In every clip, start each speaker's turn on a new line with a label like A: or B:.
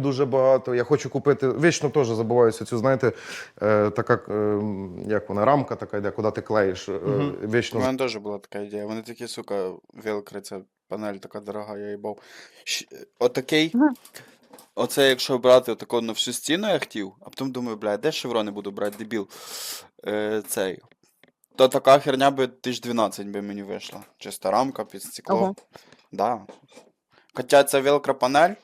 A: дуже багато. Я хочу купити. Вічно теж забуваюся цю, знаєте, е, така, е, як вона, рамка така йде, куди ти клеїш. Е,
B: У
A: Вічно.
B: мене теж була така ідея. Вони такі, сука, велкри, це панель така дорога, я їбав. Щ- Отакий.
C: Мгм.
B: Оце якщо брати отако на всю стіну я хотів, а потім думаю, бля, де шеврони буду брати, дебіл. Е, цей. То така херня би 1012 би мені вийшла. Чиста рамка під стекло.
C: Ого.
B: Да. Хоча ця велкра панель,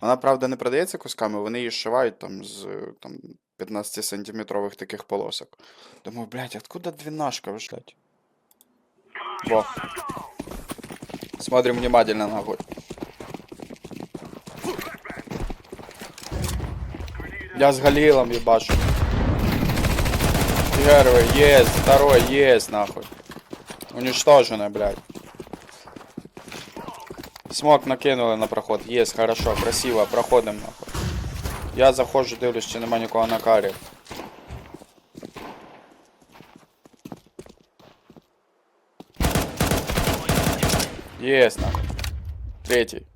B: вона, правда, не продається кусками, вони її зшивають там з там, 15 сантиметрових таких полосок. Думаю, блядь, откуда двенашка вишлять? Во. Смотрим внимательно нахуй. Я с Галилом ебашу. Первый, есть, второй, есть, нахуй. Уничтожено, блядь. Смок накинули на проход. Есть, хорошо, красиво, проходим нахуй. Я заходжу, дивлюсь, чи нема нікого на карі. Есть, нахуй. Третий.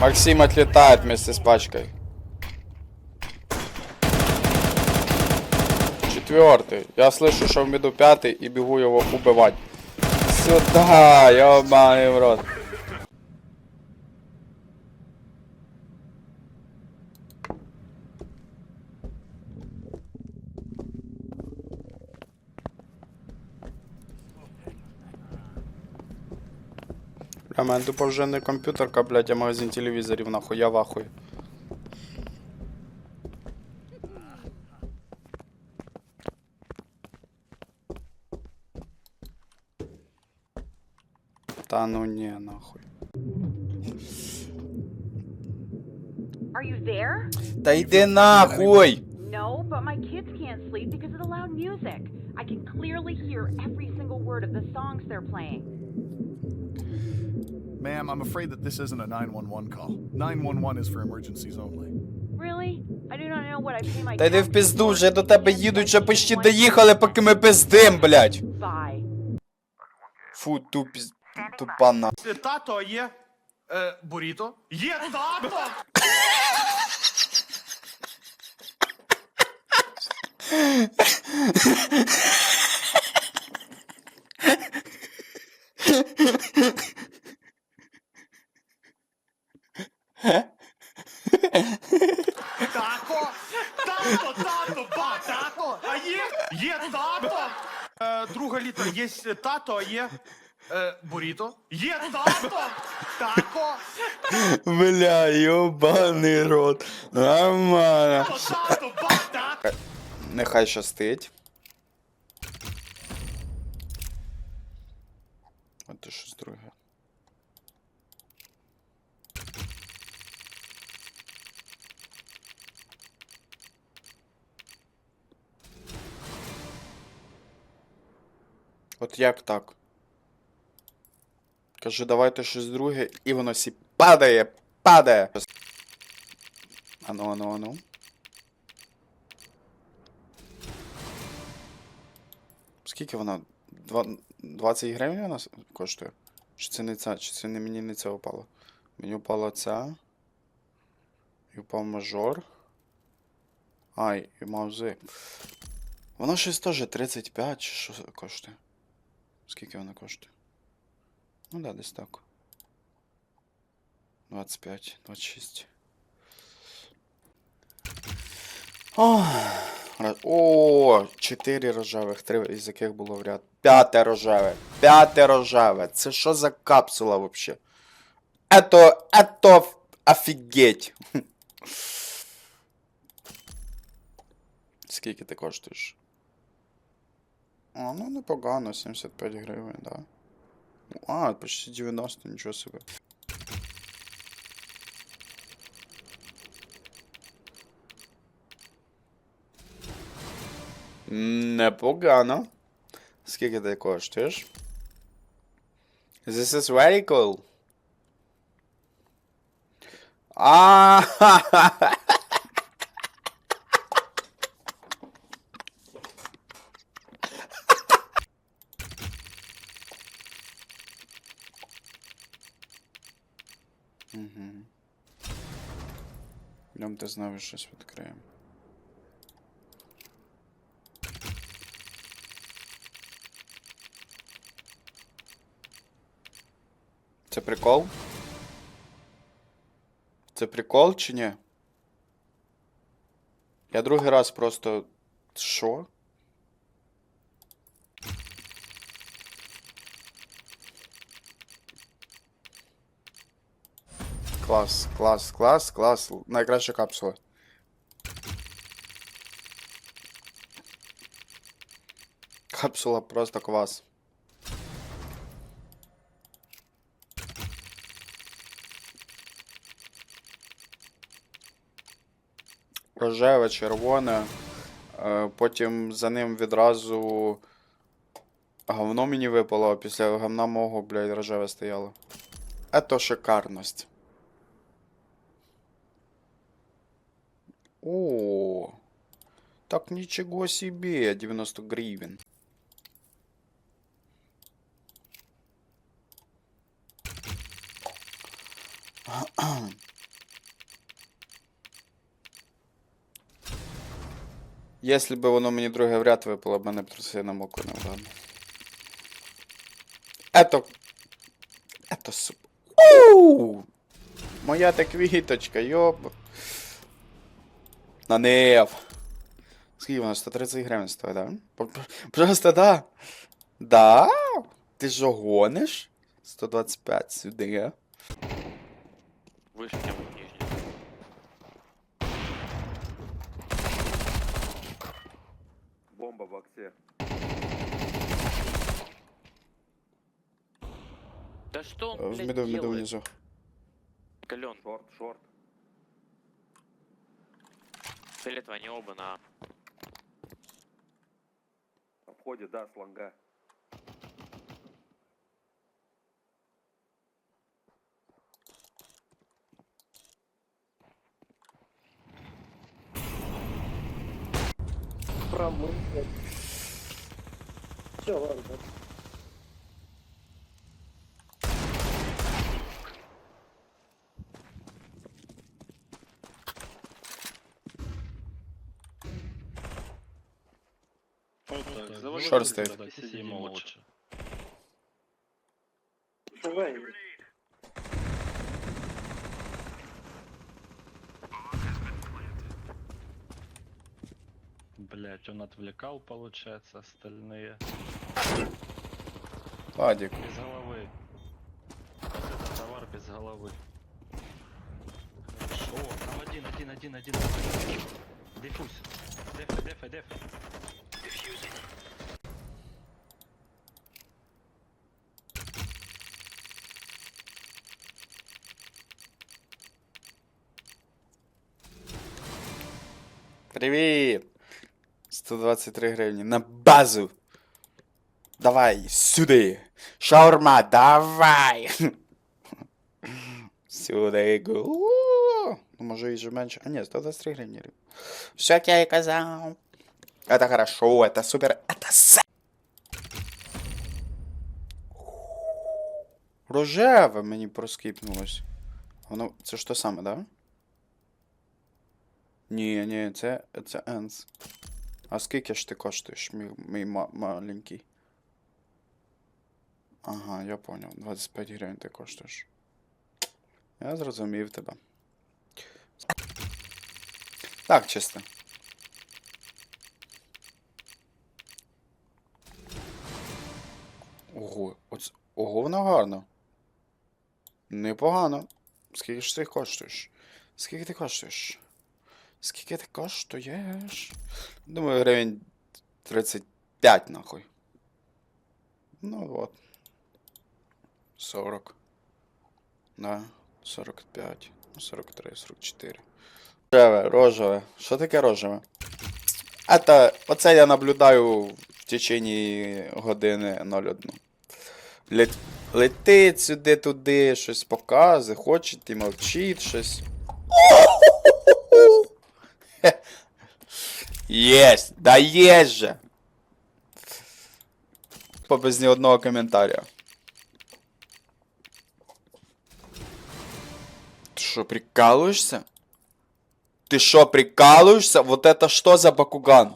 B: Максим отлетает вместе с пачкой. Четвертый. Я слышу, что в меду пятый и бегу его убивать. Сюда, ёбаный в рот. Бля, мене тупо вже не комп'ютерка, блядь, а магазин телевізорів, нахуй, я в Та ну ні, нахуй.
D: Are you there?
B: Та йди нахуй!
D: No, but my kids can't sleep because of the loud music. I can clearly hear every single word of the songs they're playing.
E: Ma'am, I'm afraid that this isn't a 911 call. 911 is for emergencies only.
D: Really? I do not know what I pay my
B: Та йди в пизду, вже до тебе їдуть, вже почти доїхали, поки ми пиздим, блядь.
D: Bye.
B: Фу, тупі... тупа на.
E: Тато є е, буріто. Є тато! Тако! Тато, тато, ба, тато! А є? Є тато! Е, друга літера. Є тато, а є е, буріто. Є тато! Тако!
B: Бля, йобаний рот. Нормально.
E: Тато, ба!
B: Нехай щастить. От ти щось друге. От як так? Кажу, давайте щось друге, і воно сі падає, падає. Ану, ану, ану. Скільки вона? 20 гривень вона коштує? Чи це не ця? Чи це не мені не це впало? Мені впала ця. І впав мажор. Ай, і мавзи. Воно щось теж 35 чи що коштує? Скільки вона коштує? Ну да, десь так. 25, 26. Ох. Ра- О, чотири рожевих, три із яких було в ряд. П'яте рожеве. П'яте рожеве. Це що за капсула вообще? Ето, ето офігеть. Скільки ти коштуєш? А, ну непогано, 75 гривень, да. А, почти 90, нічого собі. Непогано. Скільки ти коштуєш? This is very cool. А, Угу. Ти знову щось відкриємо. Це прикол? Це прикол чи ні? Я другий раз просто. Що? Клас, клас, клас, клас. Найкраща капсула. Капсула просто клас. Рожеве, червоне. е, Потім за ним відразу говно мені випало, а після говна мого, блядь, рожеве стояло. Это шикарность. О, так ничего себе, 90 гривен. Если бы воно мені друге в ряд випало, б мене б труси на моку не вдало. Это... Это суп. Моя та квіточка, йоп. На неф. Скільки вона? 130 гривень стоїть, да? Просто да. Да? Ти що гониш? 125 сюди.
C: Чем нижний.
F: Бомба в оксе.
C: Да что он,
B: В
C: блядь,
B: міду, в міду
C: делает?
B: внизу.
C: Кален,
F: Шорт, шорт.
C: Целят они оба на...
F: На входе, да, слонга.
B: Шорт стоїть.
G: Сиди молча. Блять, он отвлекал, получается, остальные.
B: Ладік.
G: Без головы. Вот это товар без головы. Хорошо. Там один, один, один, один. Дефуз. Дефай, дефай, дефай.
B: Привіт! 123 гривні. На базу! Давай, сюди! Шаурма, давай! Сюди, гу! Ну, може, і же менше. А ні, 123 гривні. Як я казав. Это хорошо, это супер, это се... Рожеве мені проскипнулось. Воно, це ж то саме, да? Ні, ні, це, це Енс. А скільки ж ти коштуєш, мій, мій ма- маленький? Ага, я понял. 25 гривень ти коштуєш. Я зрозумів тебе. Так, чисто. Ого, оце, ого, воно гарно. Непогано. Скільки ж ти коштуєш? Скільки ти коштуєш? Скільки ти коштуєш? Думаю, гривень 35 нахуй. Ну от. 40. Да, 45. ну, 43, 44. Рожеве, рожеве. Що таке рожеве? Это, оце я наблюдаю в течение години 01. Лет, летить сюди туди, щось показує, хоче і мовчить щось. Єсть, да є же. По без ні одного коментаря. Ты что, прикалываешься? Ты что, прикалываешься? Вот это что за Бакуган?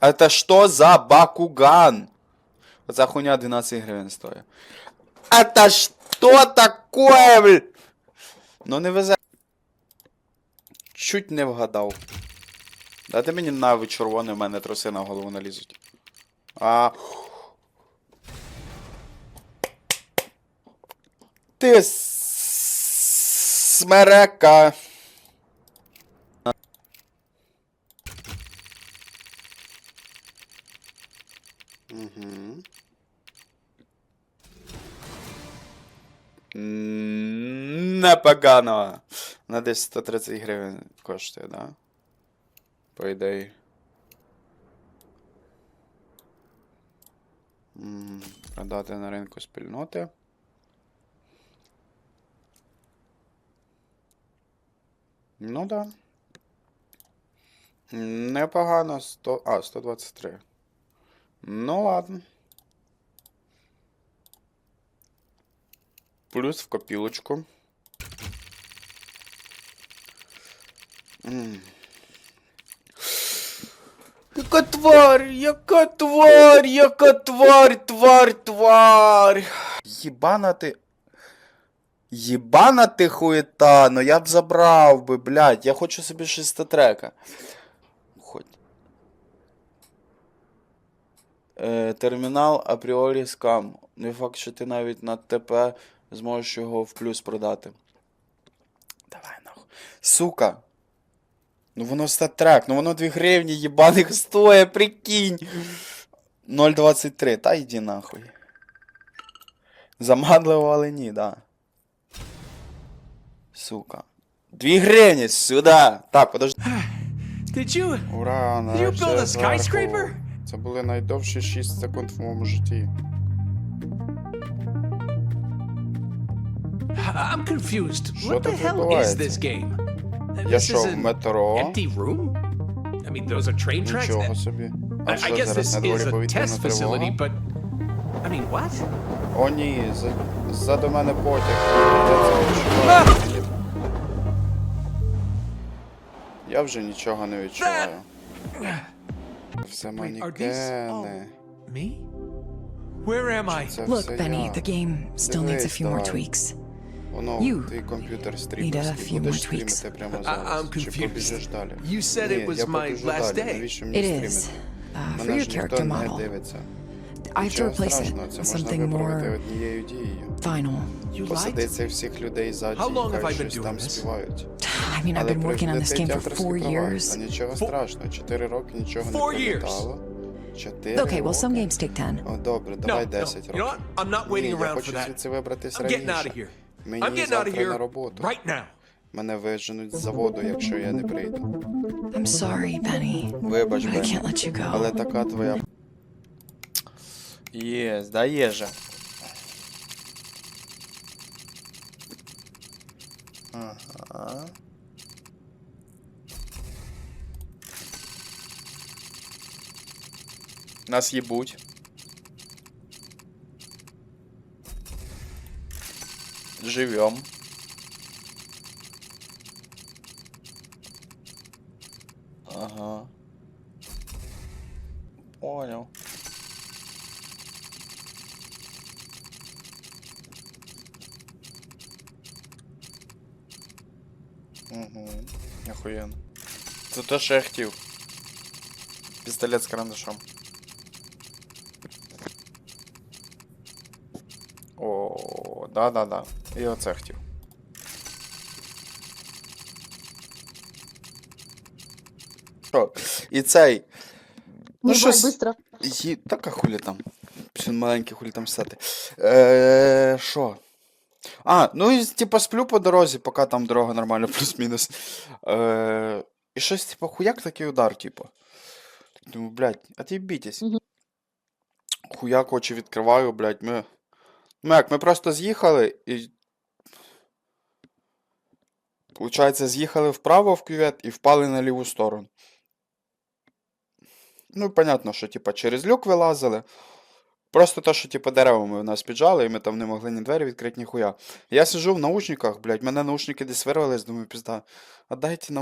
B: Это что за Бакуган? Оця хуйня 12 гривень стоїть. Это что такое, бля? Ну не везе. Чуть не вгадав. Дайте мені навіть червоне, в мене троси на голову налізуть. А. Ти смерека. Угу. Непогано. На десь 130 гривень коштує, да? По ідеї. Продати на ринку спільноти. Ну да. Непогано. 100... А, 123. Ну ладно. Плюс в копілочку. Яка тварь, яка тварь, яка тварь, тварь, тварь. Єбана ти. Єбана ти хуєта, ну я б забрав би, блядь, я хочу собі шеститрека. Хоть. Е, термінал апріорі скам. Не факт, що ти навіть на ТП зможеш його в плюс продати. Давай нахуй. Сука. Ну воно статрек, ну воно 2 гривні єбаних стоїть, прикинь. 0,23, та йди нахуй. Заманливо, але ні, да. Сука. 2 гривні, сюди. Так, подожди.
H: Did you?
B: Ура, нарешті
H: build
B: я
H: a
B: зверху. Це були найдовші 6 секунд в моєму житті.
H: I'm confused.
B: Що
H: What the
B: тут
H: hell is
B: відбувається?
H: this game?
B: Я
H: This
B: що,
H: is
B: в
H: an
B: метро?
H: empty room? I mean, those are train tracks.
B: Нічого собі.
H: I,
B: А
H: I
B: що
H: guess
B: зараз
H: this
B: на
H: is
B: дворі
H: a
B: повітряна
H: test facility,
B: тривога?
H: but I mean, what?
B: О ні, за- ззаду мене потяг. Я це відчуваю. Я вже нічого не відчуваю. Все
H: are these
B: манікени.
H: Me? Where am I?
B: Це
I: Look,
B: все
I: Benny,
B: я.
I: the game still needs a
B: Дивись,
I: few more
B: давай.
I: tweaks.
B: Воно,
I: You
B: твій комп'ютер
I: need a
B: стрімерський.
I: few
B: Будеш
I: more tweaks.
B: стрімити прямо
H: I-
B: зараз.
H: I'm
B: Чи
H: confused.
B: побіжиш далі?
H: You said
B: Ні,
H: it was
B: я
H: my
B: побіжу
H: last
B: далі.
H: day.
B: Навіщо мені
I: It
B: стрімити?
I: is. Uh, for
B: Мене
I: your
B: ж ніхто
I: character
B: не
I: model,
B: дивиться.
I: I have to
B: Нічого
I: replace it
B: страшного, це
I: with
B: можна
I: something
B: виправити
I: more
B: однією дією.
I: final.
H: You lied?
B: Посади цих всіх людей ззаді
H: How long
B: і
H: have
B: хай
H: I been
B: щось
H: doing
B: там
H: this?
B: співають.
I: I mean, I've
B: Але
I: been working on this
B: прилетить
I: game for
B: авторські
I: four
B: права,
I: years.
B: Та нічого
H: Four-
B: страшного, чотири роки нічого
H: Four
B: не
H: years.
B: прилітало. Чотири
I: Okay, well, some
B: роки.
I: games take 10.
B: О, добре,
H: No,
B: давай
H: no.
B: 10
H: You
B: років.
H: know what? I'm not
B: Ні,
H: waiting
B: я
H: around
B: хочу
H: for that.
B: звідси вибратись
H: I'm getting out of
B: раніше.
H: here. I'm
B: Мені
H: getting out of
B: завтра на роботу.
H: right now.
B: Мене виженуть з заводу, якщо я не прийду.
I: I'm sorry, Benny.
B: Вибач,
I: I
B: Бен.
I: can't let you go.
B: Але така твоя. Є, здає же. Ага. Нас їбуть. Живем. Ага. Понял. Угу. Охуєнно. Це те, що я хотів. Пістолет з карандашом. О, да-да-да. І оце хотів. Що? І цей. Ну, щось... Ї... Так, а хулі там. Маленький хулі там стати. Е, Що? А, ну і типа сплю по дорозі, поки там дорога нормальна, плюс-мінус. Е, і щось, типа, хуяк такий удар, типу. Думаю, блядь, отъебітесь.
J: Мгм.
B: Хуяк очі відкриваю, блядь, ми. Ну як, ми просто з'їхали і. Получається, з'їхали вправо в кювет і впали на ліву сторону. Ну, понятно, що, типа, через люк вилазили. Просто те, що типу деревами в нас піджали, і ми там не могли ні двері відкрити, ніхуя. Я сижу в наушниках, блядь, мене наушники десь вирвались, думаю, пізда. А дайте наушники.